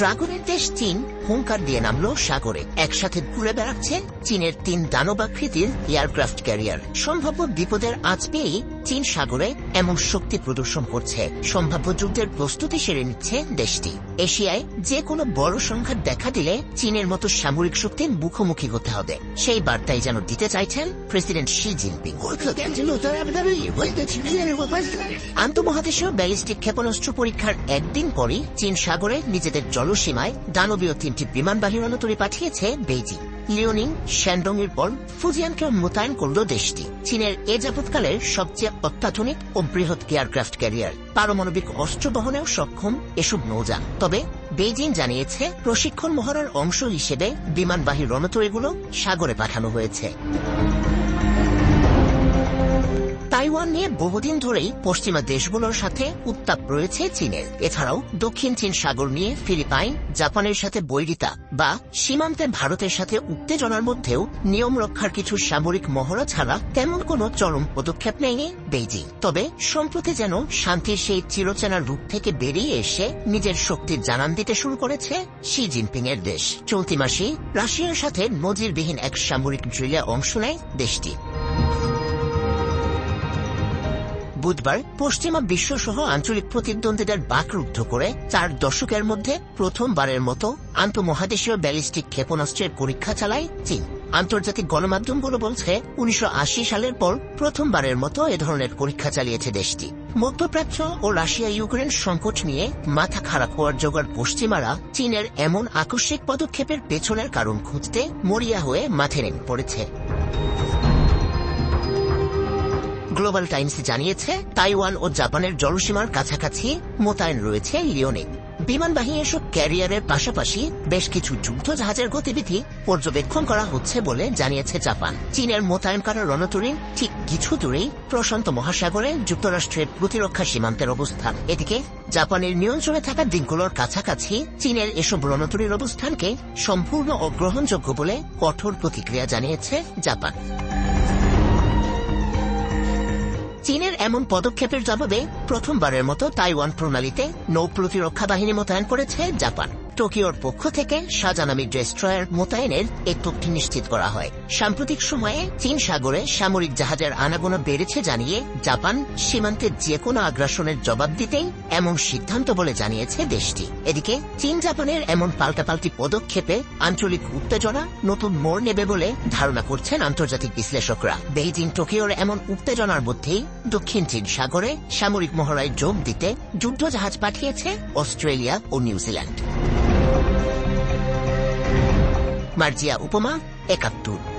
ড্রাগনের দেশ চীন হুঙ্কার দিয়ে নামলো সাগরে। একসাথে ঘুরে বেড়াচ্ছে চীনের তিন দানবাকৃতির এয়ারক্রাফট ক্যারিয়ার। সম্ভাব্য বিপদের আজ পেয়েই চীন সাগরে এমন শক্তি প্রদর্শন করছে। সম্ভাব্য যুদ্ধের প্রস্তুতি সেরে নিচ্ছে দেশটি। এশিয়ায় যে কোনো বড় সংঘাত দেখা দিলে চীনের মতো সামরিক শক্তির মুখোমুখি হতে হবে। সেই বার্তাই যেন দিতে চাইছেন প্রেসিডেন্ট শি জিনপিং। আন্তঃমহাদেশীয় ব্যালিস্টিক ক্ষেপণাস্ত্র পরীক্ষার একদিন পরই চীন সাগরে নিজেদের জলসীমায় দানবীয় তিনটি বিমান বাহিনী রণতরী পাঠিয়েছে বেইজিং। লিওনিং শ্যান্ডং এর পর ফুজিয়ানকে মোতায়েন করল দেশটি। চীনের এ যাবৎকালের সবচেয়ে অত্যাধুনিক ও বৃহৎ এয়ারক্রাফট ক্যারিয়ার। পারমাণবিক অস্ত্র বহনেও সক্ষম এসব নৌযান। তবে বেইজিং জানিয়েছে, প্রশিক্ষণ মহড়ার অংশ হিসেবে বিমানবাহী রণতরীগুলো সাগরে পাঠানো হয়েছে। তাইওয়ান নিয়ে বহুদিন ধরেই পশ্চিমা দেশগুলোর সাথে উত্তাপ রয়েছে চীনের। এছাড়াও দক্ষিণ চীন সাগর নিয়ে ফিলিপাইন, জাপানের সাথে বৈরিতা বা সীমান্তে ভারতের সাথে উত্তেজনার মধ্যেও নিয়ম রক্ষার কিছু সামরিক মহড়া ছাড়া তেমন কোনো চরম পদক্ষেপ নেয়নি বেইজিং। তবে সম্প্রতি যেন শান্তির সেই চিরচেনা রূপ থেকে বেরিয়ে এসে নিজের শক্তির জানান দিতে শুরু করেছে শি জিনপিং এর দেশ। চলতি মাসে রাশিয়ার সাথে নজিরবিহীন এক সামরিক ড্রিলে অংশ নেয় দেশটি। বুধবার পশ্চিমা বিশ্ব সহ আঞ্চলিক প্রতিদ্বন্দ্বীদের বাকরুদ্ধ করে চার দশকের মধ্যে প্রথমবারের মতো আন্তঃমহাদেশীয় ব্যালিস্টিক ক্ষেপণাস্ত্রের পরীক্ষা চালায় চীন। আন্তর্জাতিক গণমাধ্যমগুলো বলছে, উনিশশো আশি সালের পর প্রথমবারের মতো এ ধরনের পরীক্ষা চালিয়েছে দেশটি। মধ্যপ্রাচ্য ও রাশিয়া ইউক্রেন সংকট নিয়ে মাথা খারাপ হওয়ার জোগাড় পশ্চিমারা চীনের এমন আকস্মিক পদক্ষেপের পেছনের কারণ খুঁজতে মরিয়া হয়ে মাঠে নেমে পড়েছে। গ্লোবাল টাইমস জানিয়েছে, তাইওয়ান ও জাপানের জলসীমার কাছাকাছি মোতায়েন রয়েছে লিওনে। বিমানবাহী এসব ক্যারিয়ারের পাশাপাশি বেশ কিছু যুদ্ধ জাহাজের গতিবিধি পর্যবেক্ষণ করা হচ্ছে বলে জানিয়েছে জাপান। চীনের মোতায়েন করা রণতরীর ঠিক কিছু দূরেই প্রশান্ত মহাসাগরে যুক্তরাষ্ট্রের প্রতিরক্ষা সীমান্তের অবস্থান এদিকে, জাপানের নিয়ন্ত্রণে থাকা দিকগুলোর কাছাকাছি চীনের এসব রণতরীর অবস্থানকে সম্পূর্ণ অগ্রহণযোগ্য বলে কঠোর প্রতিক্রিয়া জানিয়েছে জাপান। চীনের এমন পদক্ষেপের জবাবে প্রথমবারের মতো তাইওয়ান প্রণালীতে নৌ প্রতিরক্ষা বাহিনী মোতায়েন করেছে জাপান। টোকিওর পক্ষ থেকে সাজানামি ডেস্ট্রয়ার মোতায়েনের এই তথ্য নিশ্চিত করা হয়। সাম্প্রতিক সময়ে চীন সাগরে সামরিক জাহাজের আনাগোনা বেড়েছে জানিয়ে জাপান সীমান্তে যে কোনো আগ্রাসনের জবাব দিতেই এমন সিদ্ধান্ত বলে জানিয়েছে দেশটি। এদিকে চীন জাপানের এমন পাল্টাপাল্টি পদক্ষেপে আঞ্চলিক উত্তেজনা নতুন মোড় নেবে বলে ধারণা করছেন আন্তর্জাতিক বিশ্লেষকরা। বেইজিং, টোকিওর এমন উত্তেজনার মধ্যেই দক্ষিণ চীন সাগরে সামরিক মহড়ায় যোগ দিতে যুদ্ধজাহাজ পাঠিয়েছে অস্ট্রেলিয়া ও নিউজিল্যান্ড। মার্জিয়া উপমা একাত্তর